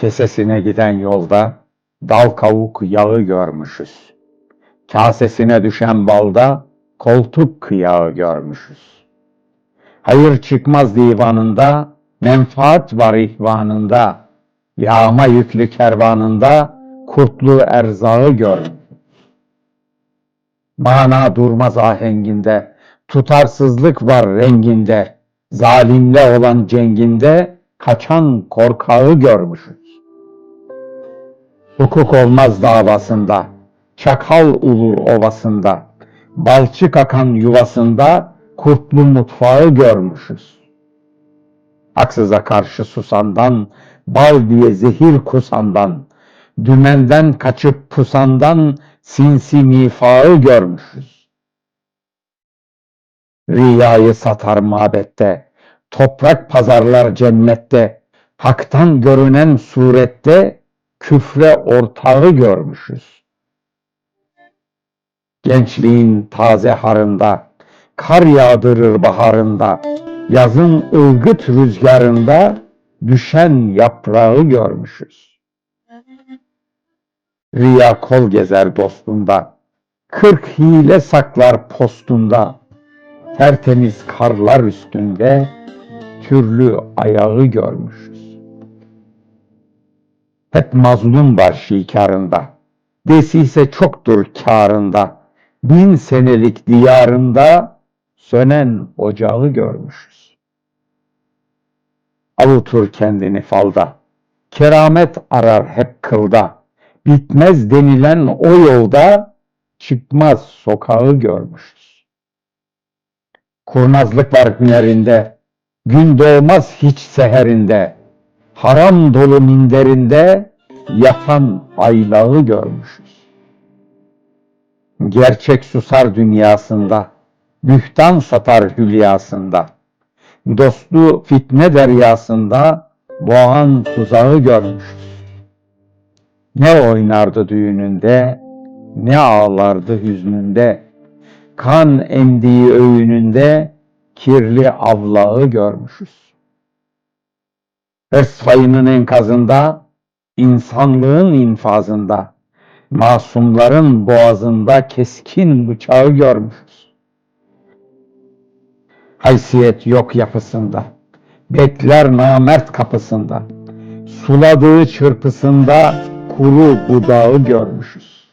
Kesesine giden yolda dal kavuk yağı görmüşüz. Kasesine düşen balda koltuk kıyağı görmüşüz. Hayır çıkmaz divanında, menfaat var ihvanında, yağma yüklü kervanında kurtlu erzağı görmüşüz. Mana durmaz ahenginde, tutarsızlık var renginde, zalimle olan cenginde kaçan korkağı görmüşüz. Hukuk olmaz davasında, çakal ulur ovasında, balçık akan yuvasında kurtlu mutfağı görmüşüz. Haksıza karşı susandan, bal diye zehir kusandan, dümenden kaçıp pusandan sinsi nifağı görmüşüz. Riyayı satar mabette, toprak pazarlar cennette, haktan görünen surette küfre ortağı görmüşüz. Gençliğin taze harında, kar yağdırır baharında, yazın ılgıt rüzgarında düşen yaprağı görmüşüz. Riya kol gezer dostunda, kırk hile saklar postunda, tertemiz karlar üstünde türlü ayağı görmüşüz. Hep mazlum var şikarında, desise çoktur kârında, bin senelik diyarında sönen ocağı görmüşüz. Avutur kendini falda, keramet arar hep kılda, bitmez denilen o yolda çıkmaz sokağı görmüşüz. Kurnazlık var hünerinde, gün doğmaz hiç seherinde, haram dolu minderinde yatan aylağı görmüşüz. Gerçek susar dünyasında, bühtan satar hülyasında, dostu fitne deryasında boğan tuzağı görmüşüz. Ne oynardı düğününde, ne ağlardı hüznünde, kan emdiği öğününde kirli avlağı görmüşüz. Hırs payının enkazında, insanlığın infazında, masumların boğazında keskin bıçağı görmüşüz. Haysiyet yok yapısında, bekler namert kapısında, suladığı çırpısında kuru budağı görmüşüz.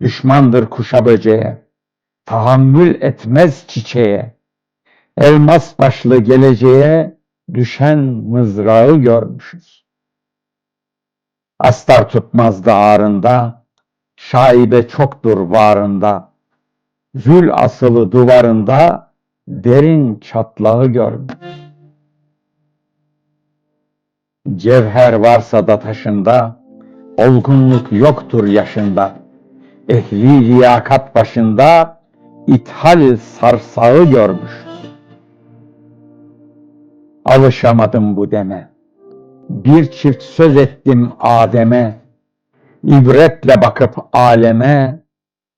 Düşmandır kuşa böceğe, tahammül etmez çiçeğe, elmas başlı geleceğe düşen mızrağı görmüşüz. Astar tutmaz ağrında, şaibe çoktur varında, zül asılı duvarında derin çatlağı görmüş. Cevher varsa da taşında, olgunluk yoktur yaşında, ehli liyakat başında ithal sarsağı görmüş. Alışamadım bu deme. Bir çift söz ettim Adem'e, ibretle bakıp aleme,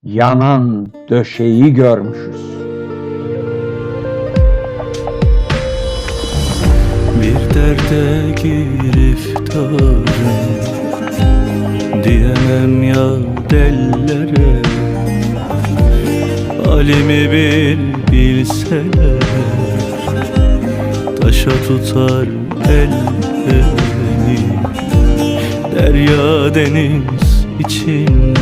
yanan döşeyi görmüşüz. Bir derde giriftarım Diyemem ya dellere Halimi bil bilseler Taşa tutar ellerini. Derya deniz için